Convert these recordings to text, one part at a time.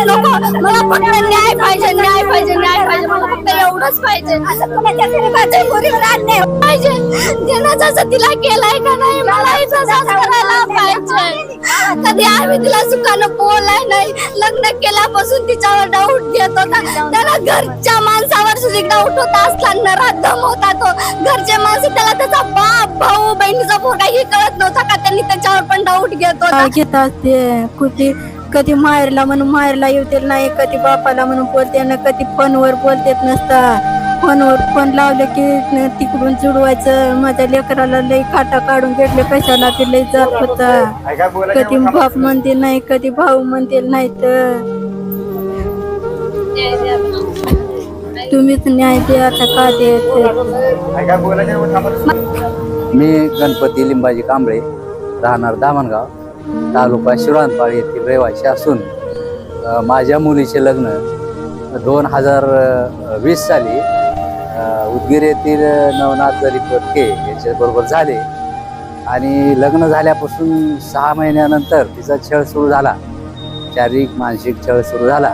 नको. मला फक्त न्याय पाहिजे न्याय पाहिजे न्याय पाहिजे. मला फक्त एवढंच पाहिजे. अन्याय पाहिजे. त्यानं जसं तिला केलंय का नाही मला तसंच करायला पाहिजे. कधी आम्ही तिला सुखानं बोलाय नाही. लग्न केल्यापासून तिच्यावर डाऊट घेत होता त्याला घरच्या माणसावर सुद्धा डाऊट होता असताना रात होता तो. घरचे माणसं त्याला त्याचा बाप भाऊ बहिणीचा पोरगा हे कळत नव्हता का? त्यांनी त्याच्यावर पण डाऊट घेत होता. घेत असते कुठे? कधी माहेरला म्हणून माहेरला येते नाही कधी बापाला म्हणून बोलते ना कधी फोनवर बोलतेत नसता. फोनवर फोन लावलं की तिकडून जुडवायचं. माझ्या लेकराला लई काटा काढून घेतले कशाला ते लई जात होता. कधी बाप म्हणतील नाही कधी भाऊ म्हणतील नाही तर. तुम्हीच न्याय द्या आता का द्यायचं? मी गणपती लिंबाजी कांबळे राहणार दामणगाव. तालुका शिरांपाळ येथील रहिवासी असून माझ्या मुलीचे लग्न दोन हजार वीस साली उदगीर येथील नवनाथ जरीफ के याच्याबरोबर झाले आणि लग्न झाल्यापासून सहा महिन्यानंतर तिचा छळ सुरू झाला. शारीरिक मानसिक छळ सुरू झाला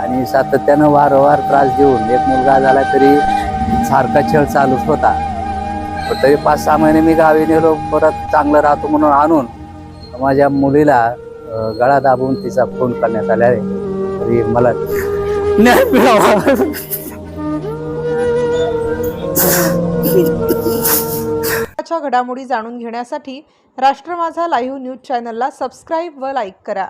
आणि सातत्यानं वारंवार त्रास देऊन एक मुलगा झाला तरी सारखा छळ चालूच होता. पण तरी पाच सहा महिने मी गावी नेलो परत चांगलं राहतो म्हणून आणून माझ्या मुलीला गळा दाबून तिचा फोन करण्यात आला आहे. तरी मला न्याय मिळावा. घडामोडी जाणून घेण्यासाठी राष्ट्र माझा लाईव्ह न्यूज चॅनलला सबस्क्राईब व लाईक करा.